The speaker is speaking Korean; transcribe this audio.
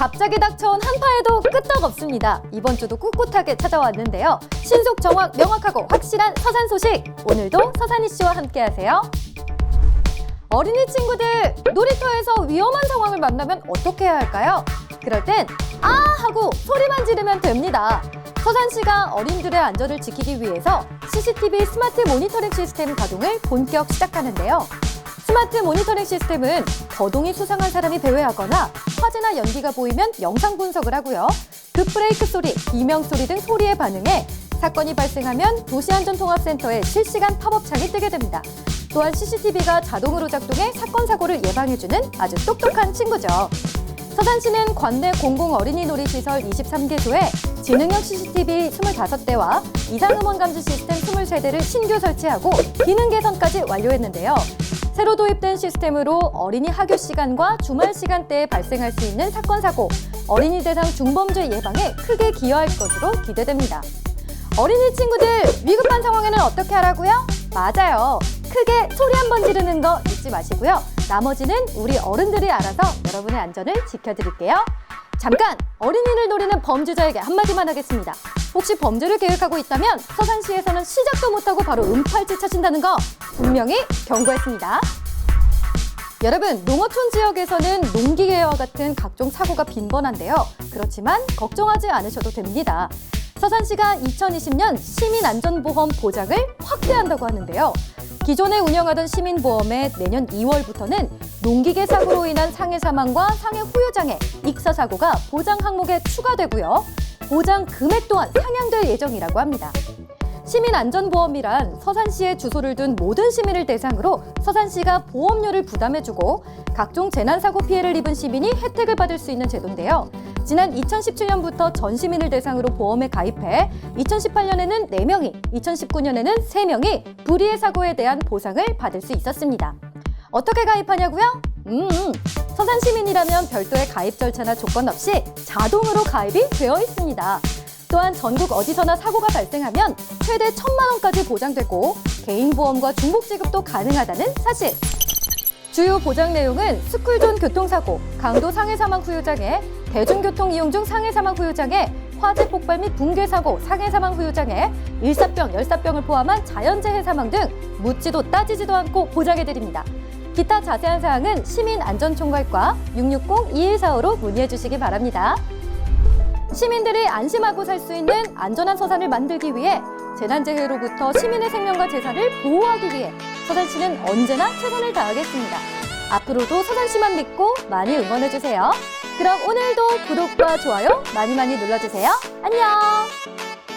갑자기 닥쳐온 한파에도 끄떡 없습니다. 이번 주도 꿋꿋하게 찾아왔는데요. 신속, 정확, 명확하고 확실한 서산 소식. 오늘도 서산이 씨와 함께 하세요. 어린이 친구들 놀이터에서 위험한 상황을 만나면 어떻게 해야 할까요? 그럴 땐 아 하고 소리만 지르면 됩니다. 서산시가 어린이들의 안전을 지키기 위해서 CCTV 스마트 모니터링 시스템 가동을 본격 시작하는데요. 스마트 모니터링 시스템은 거동이 수상한 사람이 배회하거나 화재나 연기가 보이면 영상 분석을 하고요. 급브레이크 소리, 비명 소리 등 소리에 반응해 사건이 발생하면 도시안전통합센터에 실시간 팝업창이 뜨게 됩니다. 또한 CCTV가 자동으로 작동해 사건 사고를 예방해주는 아주 똑똑한 친구죠. 서산시는 관내 공공 어린이 놀이시설 23개소에 지능형 CCTV 25대와 이상음원 감지 시스템 23대를 신규 설치하고 기능 개선까지 완료했는데요. 새로 도입된 시스템으로 어린이 학교 시간과 주말 시간대에 발생할 수 있는 사건 사고, 어린이 대상 중범죄 예방에 크게 기여할 것으로 기대됩니다. 어린이 친구들 위급한 상황에는 어떻게 하라고요? 맞아요. 크게 소리 한 번 지르는 거 잊지 마시고요. 나머지는 우리 어른들이 알아서 여러분의 안전을 지켜드릴게요. 잠깐 어린이를 노리는 범죄자에게 한마디만 하겠습니다. 혹시 범죄를 계획하고 있다면 서산시에서는 시작도 못하고 바로 은팔찌 차신다는 거 분명히 경고했습니다. 여러분, 농어촌 지역에서는 농기계와 같은 각종 사고가 빈번한데요. 그렇지만 걱정하지 않으셔도 됩니다. 서산시가 2020년 시민안전보험 보장을 확대한다고 하는데요. 기존에 운영하던 시민보험에 내년 2월부터는 농기계 사고로 인한 상해 사망과 상해 후유장애, 익사 사고가 보장 항목에 추가되고요. 보장 금액 또한 상향될 예정이라고 합니다. 시민안전보험이란 서산시에 주소를 둔 모든 시민을 대상으로 서산시가 보험료를 부담해주고 각종 재난사고 피해를 입은 시민이 혜택을 받을 수 있는 제도인데요. 지난 2017년부터 전 시민을 대상으로 보험에 가입해 2018년에는 4명이, 2019년에는 3명이 불의의 사고에 대한 보상을 받을 수 있었습니다. 어떻게 가입하냐고요? 음, 서산 시민이라면 별도의 가입 절차나 조건 없이 자동으로 가입이 되어 있습니다. 또한 전국 어디서나 사고가 발생하면 최대 천만 원까지 보장되고 개인 보험과 중복 지급도 가능하다는 사실. 주요 보장 내용은 스쿨존 교통사고, 강도 상해 사망 후유 장애, 대중교통 이용 중 상해 사망 후유 장애, 화재 폭발 및 붕괴 사고, 상해 사망 후유 장애, 일사병, 열사병을 포함한 자연재해 사망 등 묻지도 따지지도 않고 보장해 드립니다. 기타 자세한 사항은 시민안전총괄과 660-2145로 문의해 주시기 바랍니다. 시민들이 안심하고 살 수 있는 안전한 서산을 만들기 위해 재난재해로부터 시민의 생명과 재산을 보호하기 위해 서산시는 언제나 최선을 다하겠습니다. 앞으로도 서산시만 믿고 많이 응원해주세요. 그럼 오늘도 구독과 좋아요 많이 많이 눌러주세요. 안녕!